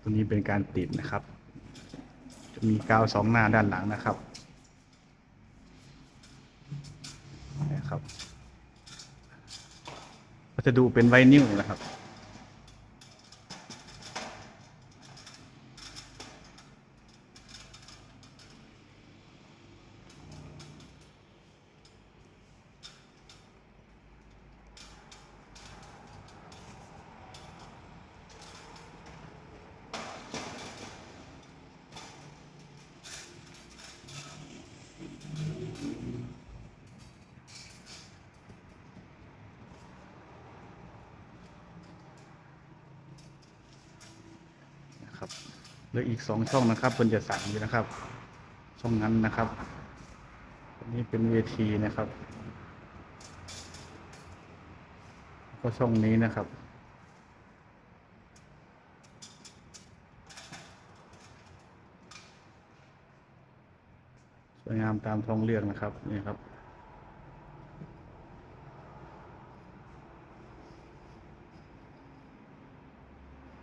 ตัวนี้เป็นการติดนะครับ จะมีกาวสองหน้าด้านหลังนะครับนะครับก็จะดูเป็นไวนิลนะครับนะครับ หลืออีกสองช่องนะครับเพิ่นจะสั่งอยู่นะครับ ช่องนั้นนะครับอันนี้เป็นเวทีนะครับ ก็ช่องนี้นะครับสวยงามตามท้องเรื่องนะครับนี่ครับ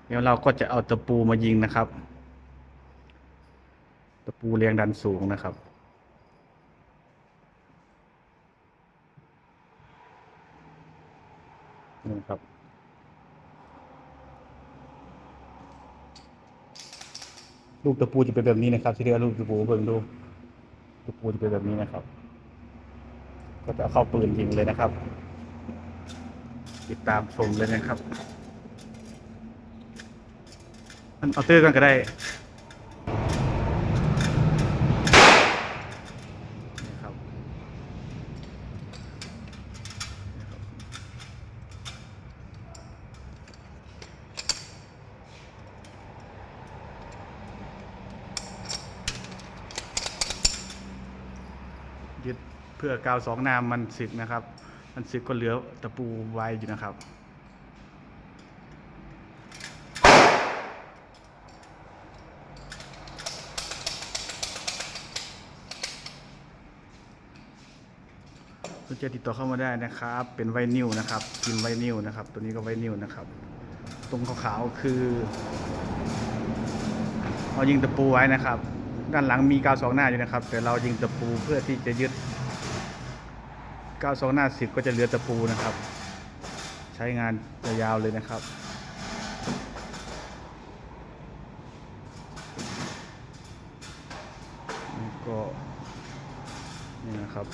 เดี๋ยวเราก็จะเอาตะปูมายิงนะครับ ตะปูแรงดันสูงนะครับ นี่ครับ ลูกตะปูจะเป็นแบบนี้นะครับ ที่เรียกลูกตะปูเบิ่งดูตะปูจะเป็นแบบนี้นะครับ ก็จะเข้าปืนยิงเลยนะครับ ติดตามชมเลยนะครับ มันเอาเตอร์กันก็ได้ ยึดเพื่อกาวสองนามมันสึกนะครับ มันสึกก็เหลือตะปูไว้อยู่นะครับสนใจติดต่อเข้ามาได้นะครับ เป็นไวนิลนะครับพิมไวนิลนะครับ ตัวนี้ก็ไวนิลนะครับ ตรงขาวๆคือเรายิงตะปูไว้นะครับ ด้านหลังมีกาวสองหน้าอยู่นะครับ แต่เรายิงตะปูเพื่อที่จะยึดกาวสองหน้าสิบก็จะเหลือตะปูนะครับ ใช้งานยาวๆเลยนะครับก็นี่นะครับ